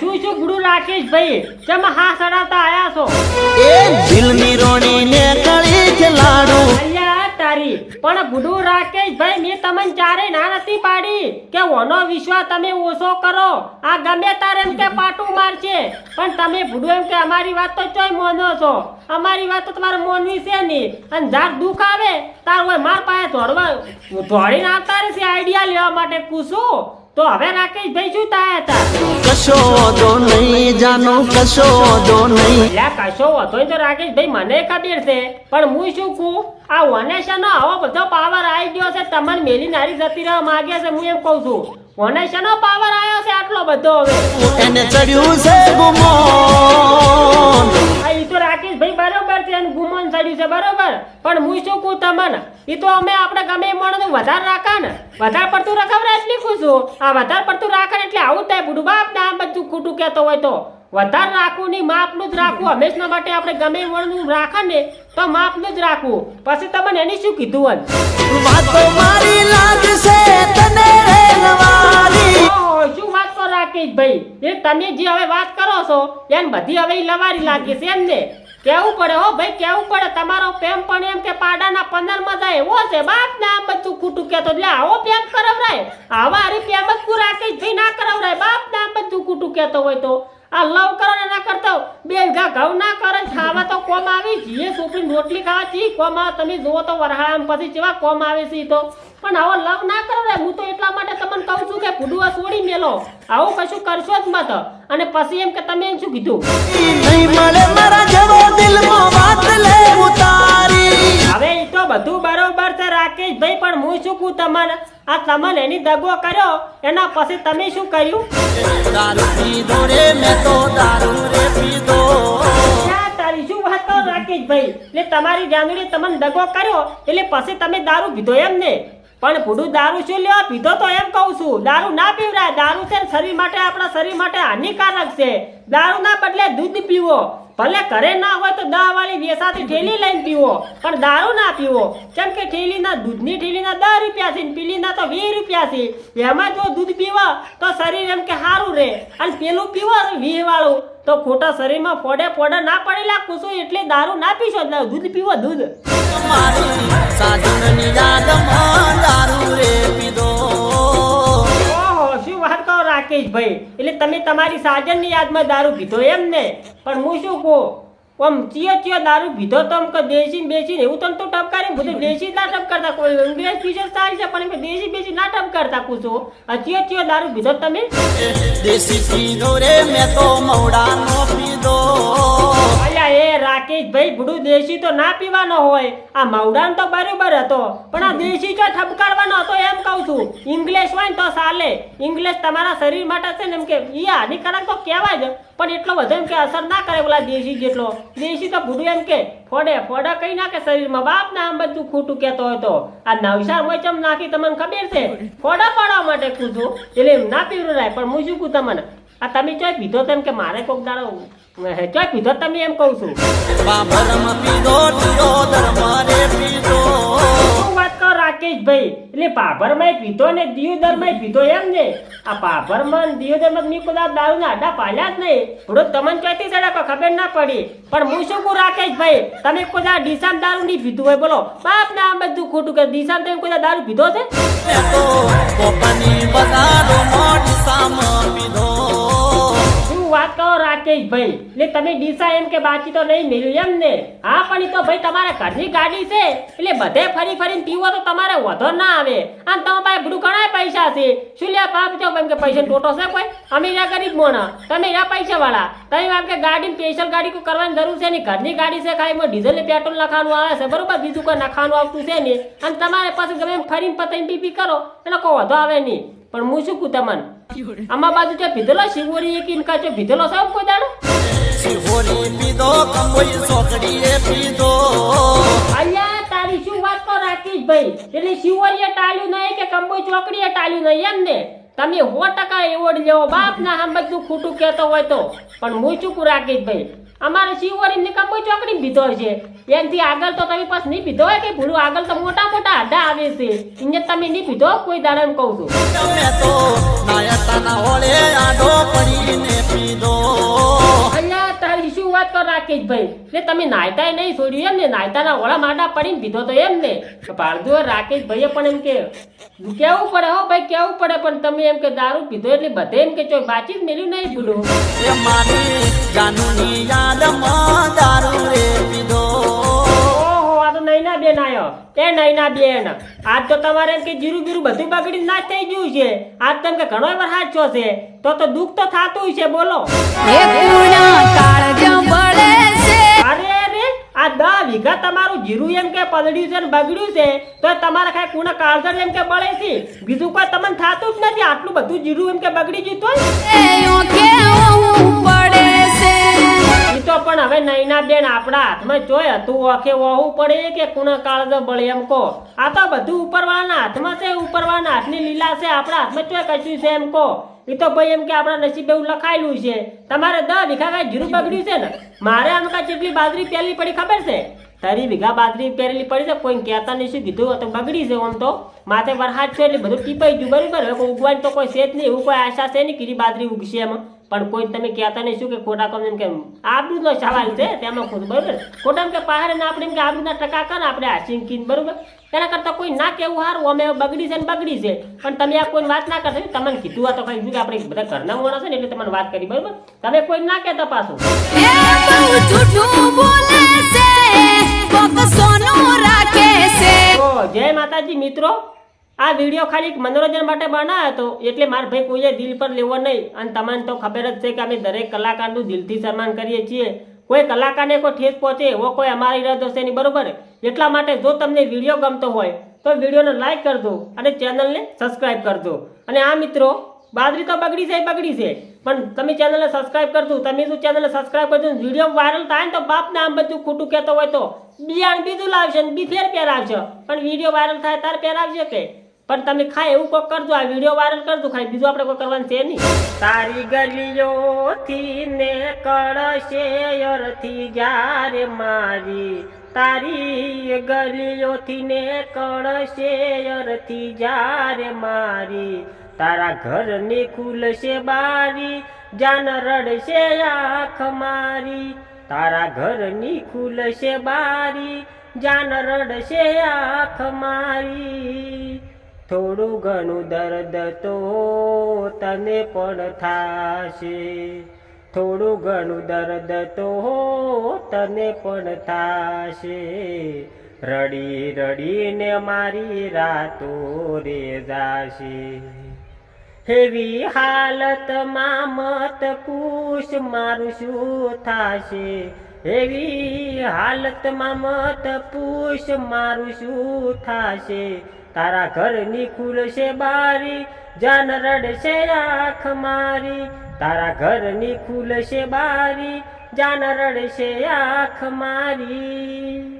શું શું ગુરુ રાકેશ ભાઈ તમે હા સડાવતા આયા છો? એ દિલની રોણી ને પણ ગુડુ રાકેશ ભાઈ, મેં તમને ચારે ના નથી પાડી કે ઓનો વિશ્વાસ તમે ઓછો કરો. આ ગમે તારે એમ કે પાટું મારશે. પણ તમે ભૂડું એમ કે અમારી વાત તો ચોય મોનો છો. અમારી વાત તો તમારે મોનવી છે નહીં અને જાર દુઃખ આવે, તાર હોય માર પાસે દોડવા દોડીને આવતા રહેશે આઈડિયા લેવા માટે કુશું તો હવે રાકેશ ભાઈ શું થયા હતા. કશો વાંધો નહીં જાનો કશો વાંધો નહીં. એટલે કશો વાંધો તો રાકેશભાઈ મને ખબર છે. પણ હું શું કહું? આ ઓનેશનો આવો બધો પાવર આવી ગયો છે. તમને મેલી નારી જતી રહેવા માંગે છે હું એમ કહું છું. ઓનેશનો પાવર આવ્યો છે આટલો બધો હવે. એને ચડ્યું છે ગુમો રાકેશભાઈ બરોબર છે અને ગુમન ચડ્યું છે, બરોબર? પણ હું શું કહું તમને? એ તો અમે આપણે ગમે એ માણસનું વધારે રાખા ને. વધારે પડતું રકમ એટલી કહું છું આ વધારે પડતું રાખે એટલે આવું થાય. બુડું બાપ ને બધું ખોટું કહેતો હોય તો. વધારે રાખવું નહીં, માપનું જ રાખવું. હંમેશના માટે આપણે ગમે માણસનું રાખે ને, તો માપનું જ રાખવું. પછી તમને એની શું કીધું વાતો મારી લાગશે, તને કરો રાકેશભાઈ એ તમે જે હવે વાત કરો છો, એને બધી હવે લવારી લાગે છે એમ ને કેવું પડે હો ભાઈ, કેવું પડે? તમારો પ્રેમ પણ એમ કે પાડાના પંદરમાં જાય. એવો છે બાપ ને બધું ખોટું કહેતો. એટલે આવો પ્રેમ કરાવરાય. આવા હારી પ્રેમ જ પૂરા રાકેશભાઈ ના કરાવરાય. બાપ ને બધું ખોટું કેતો હોય તો. આ લવ કરો ને ના કરતો. બે ઘા ઘઉં ના કરે, ખાવા તો કોમ આવી. જીએ છોકરી રોટલી ખાવા ચી કોમ આવે. તમે જુઓ તો વરહામ પછી જેવા કોમ આવે છે તો. પણ આવો લવ ના કરો રે હું તો એટલા માટે તમને કહું છું કે ફુડુઆ છોડી મેલો. આવું કશું કરશો જ મત અને પછી એમ કે તમે એમ શું કીધું? નહીં મળે મારા જેવો દિલમાં વાત લે ઉતારી. હવે એ તો બધું બરોબર છે રાકેશભાઈ પણ હું શું કહું તમને? આ તમને એની દગો કર્યો. એના પછી તમે શું કર્યું? દારૂ પીધો રે મેં તો દારૂ રે પીધો. વાત કરો રાકેશભાઈ? એટલે તમારી જાનુડી તમને દગો કર્યો. એટલે પછી તમે દારૂ પીધો એમ ને પણ ભૂડું દારૂ શું લેવા પીધો તો એમ કહું છું. દારૂ ના પીવરાય. દારૂ છે શરીર માટે, આપણા શરીર માટે હાનિકારક છે. દારૂ ના બદલે દૂધ પીવો. ભલે ઘરે ના હોય તો દા વાળી વેસાથી ઠેલી લઈને પીવો, પણ દારૂ ના પીવો. કેમ કે ઠેલીના દૂધની ઠેલીના દસ રૂપિયા છે પેલીના તો વીસ રૂપિયા છે. એમાં જો દૂધ પીવો તો શરીર એમ કે સારું રહે. અને પેલું પીવો વીસ વાળું. તો ખોટા શરીરમાં ફોડે ફોડે ના પડેલા કુશું એટલે દારૂ ના પીશો. દૂધ પીવો દૂધ. દારૂ રે પીધો. રાકેશભાઈ. એટલે તમે તમારી સાજનની યાદમાં દારૂ પીધો એમ ને? પણ હું શું કહું? આમ ચિયો ચિયો દારૂ પીધો તો કે દેશી બેસીને એવું તને તો ટપકારી બધું દેશી ના ટપકારતા કોઈ ઇંગ્લિશ પીછે સારી છે પણ કે દેશી બેસી ના ટપકારતા કુછો આ ચિયો ચિયો દારૂ પીધો તમે? દેશી પીધો રે મેં તો મવડાનો પીધો. અલ્યા એ રાકેશભાઈ ભૂડું દેશી તો ના પીવાનો હોય. આ મવડાન તો બરોબર હતો પણ આ દેશી જો ઠપકારવાનો હતો એમ કહું છું. ઇંગ્લિશ હોય ને તો ચાલે ઇંગ્લિશ તમારા શરીર માટે છે ને એમ કે ઈ હાનિકારક તો કહેવાય જ. પણ એટલો બધો એમ કે અસર ના કરે ઓલા દેશી જેટલો. દેશી તો ભૂડું એમ કે ફોડે, ફોડા કઈ નાખે શરીરમાં. બાપ ને આમ બધું ખોટું કહેતો હોય તો. આ નવસાર હોય ચમ નાખી તમને ખબર છે? ફોડા પાડવા માટે કૂદું એટલે એમ ના પીવડું રાય, પણ હું શું કહું તમને? આ તમે ચોય પીધો તેમ કે મારે કોક દાડો ચોય પીધો તમે એમ કહું છું. રાકેશભાઈ એટલે પાભરમાં પીધો ને દિયોદરમાં પીધો એમ ને. આ પાભરમાં દિયોદરમાં ની કોઈ દારૂ ના આડા પાલ્યા જ નહીં. થોડો તમને ચોથી ચડે ખબર ના પડી. પણ હું શું કહું રાકેશભાઈ તમે કોઈ દિશા દારૂ નહીં પીધું હોય, બોલો. બાપ ના બધું ખોટું કે દિશા તમે કોઈ દારૂ પીધો છે? કોપની બજારો મોટી સામ પીધો. વાત કરો રાકેશભાઈ એટલે તમે ડીસા એમ કે બાકી તો નહીં મેળ્યું એમ ને? હા, પણ એ તો ભાઈ તમારા ઘરની ગાડી છે. એટલે બધે ફરી ફરીને પીવો તો તમારે વધો ના આવે. અને તમારા પાસે બધું ઘણા પૈસા છે. શું લે પાપ છો? એમ કે પૈસા ટોટો છે કોઈ? અમે રહ્યા ગરીબ મોણા. તમે રહ્યા પૈસા વાળા તમે એમ કે ગાડી સ્પેશિયલ ગાડી કોઈ કરવાની જરૂર છે નહીં? ઘરની ગાડી છે ખાલી ડીઝલ ને પેટ્રોલ નાખવાનું આવે છે. બરોબર? બીજું કોઈ નાખવાનું આવતું છે નહીં. અને તમારે પાસે ગમે એમ ફરીને પતાઈને પીપી કરો. એને કોઈ વધો આવે નહીં. પણ હું શું કહું તમને? આમાં બાજુ જે પીધેલો શિવોરી એક ઇનકા છે પીધેલો સાવ કોઈ દાડો? શિવોરી પીધો કંબોઈ સોકડીએ પીધો. અલ્યા તારી શું વાત તો રાખીશ રાકેશભાઈ એટલે શિવોરીએ ટાળ્યું નહીં કે કંબોઈ ચોકડીએ ટાળ્યું નહીં એમ ને? તમે સો ટકા એવોર્ડ લેવો બાપ ના બધું ખોટું કહેતો હોય તો. પણ હું ચૂકું કહું રાકેશભાઈ અમારે શિવરી કોઈ ચોકડી પીધો છે. એનથી આગળ તો તમે પાસ નહીં પીધો હોય કે ભૂલું? આગળ તો મોટા મોટા આડા આવે છે. અહીંયા તમે નહીં પીધો કોઈ દાડા એમ કહું છું. વાત કરો રાકેશભાઈ એટલે તમે એ નહીં છોડ્યું એમ ને? નાયતાના ઓળા માડા પડીને પીધો તો એમ ને? ભારદુ રાકેશ ભાઈએ પણ એમ કે કેવું પડે હો ભાઈ, કેવું પડે? પણ તમે એમ કે, દારૂ પીધો એટલે બધે એમ કે ચોય બાચી જ મેલ્યું નહીં ભૂલું. તો નૈના બેન આયો. કે નૈના બેન. આજ તો તમારે એમ કે જીરું બીરું બધું બગડી ના થઈ ગયું છે. આજ તમે કે ઘણો વાર હાચો છે તો તો દુઃખ તો થાતું છે બોલો. છે. અરે આ દસ વીઘા તમારું જીરું એમ કે પલડ્યું છે ને બગડ્યું છે તો તમારે કઈ કુણા કાળઝર એમ કે બળે છે? બીજું કોઈ તમને થાતું જ નથી આટલું બધું જીરું એમ કે બગડી ગયું પણ હવે નૈના બેન આપણા હાથમાં જોય હતું ઓખે વહવું પડે કે કુણા કાળજો બળે એમ કહો. આ તો બધું ઉપરવાના હાથમાં છે ઉપરવાના હાથની લીલા છે, આપણા હાથમાં ચોય કશું છે એમ કો એ તો ભાઈ એમ કે આપણા નસીબે એવું લખાયેલું છે. તમારે દસ વીઘા કાંઈ જીરું બગડ્યું છે ને, મારે આમ કાંઈ જેટલી બાજરી પહેલી પડી ખબર છે? તારી વીઘા બાજરી પહેરેલી પડી છે કોઈ કહેતા નહીં શું કીધું? તો બગડી છે આમ તો. માથે વરસાદ છે એટલે બધું ટીપાઈ ગયું, બરાબર? હવે ઉગવાની તો કોઈ છે જ નહીં, એવું કોઈ આશા છે નહીં કીરી બાજરી ઉગશે એમાં? પણ કોઈ તમે કહેતા નહીં શું કે ખોટા કામ? એમ કે આબરૂનો સવાલ છે તેમાં ખોટું બરોબર? ખોટામ કે પહાડે ને આપણે એમ કે આબરૂના ટકા કરે આપણે હાસીન કીન બરોબર? એના કરતાં કોઈ ના કેવું સારું અમે બગડી છે ને બગડી છે. પણ તમે આ કોઈ વાત ના કરશો તમને કીધું આ તો કઈ કે આપણે બધા ઘરના મોણા છે ને એટલે તમને વાત કરી બરોબર? તમે કોઈ ના કહેતા પાછું એ બહુ જૂઠું બોલે છે કોક સોનું રાખે છે. તો જય માતાજી મિત્રો. આ વીડિયો ખાલી મનોરંજન માટે બનાવ્યો હતો. એટલે મારા ભાઈ કોઈએ દિલ પર લેવો નહીં. અને તમને તો ખબર જ છે કે અમે દરેક કલાકારનું દિલથી સન્માન કરીએ છીએ. કોઈ કલાકારને કોઈ ઠેસ પહોંચે એવો કોઈ અમારો ઈરાદો છે નહીં, બરોબર? એટલા માટે જો તમને વીડિયો ગમતો હોય, તો વિડીયોને લાઇક કરજો અને ચેનલને સબસ્ક્રાઈબ કરજો. અને આ મિત્રો, બાજરી તો બગડી છે બગડી છે. પણ તમે ચેનલને સબસ્ક્રાઇબ કરજો. તમે શું ચેનલને સબસ્ક્રાઇબ કરજો વીડિયો વાયરલ થાય ને તો બાપને આમ બધું ખોટું કહેતો હોય તો બિયાણ બીજું લાવશે ને બી ફેર પહેરાવશે. પણ વીડિયો વાયરલ થાય તારે પહેરાવશે કે? પણ તમે ખાય એવું કોક કરજો, આ વીડિયો વાયરલ કરજો, ખાય બીજું આપણે કોઈ કરવાનું છે નહીં. તારી ગલીઓથી ને કળશે અરથી જ્યારે મારી તારી ગલીઓથી ને કળશે અરથી જ્યારે મારી તારા ઘરની ખુલશે, બારી જાન રડશે, આંખ મારી તારા ઘરની ખુલશે, બારી જાન રડશે, આંખ મારી થોડું ઘણું દર્દ તો તને પણ થાશે. થોડું ઘણું દર્દ તો તને પણ થાશે. રડી રડીને મારી રાતો રે જાશે હેવી હાલતમાં મત પૂછ મારું શું થાશે. એવી હાલતમાં મત પૂછ મારું શું થાશે. તારા ઘરની ખુલશે બારી, જાન રડશે આંખ મારી. તારા ઘરની ખુલશે બારી, જાન રડશે આંખ મારી.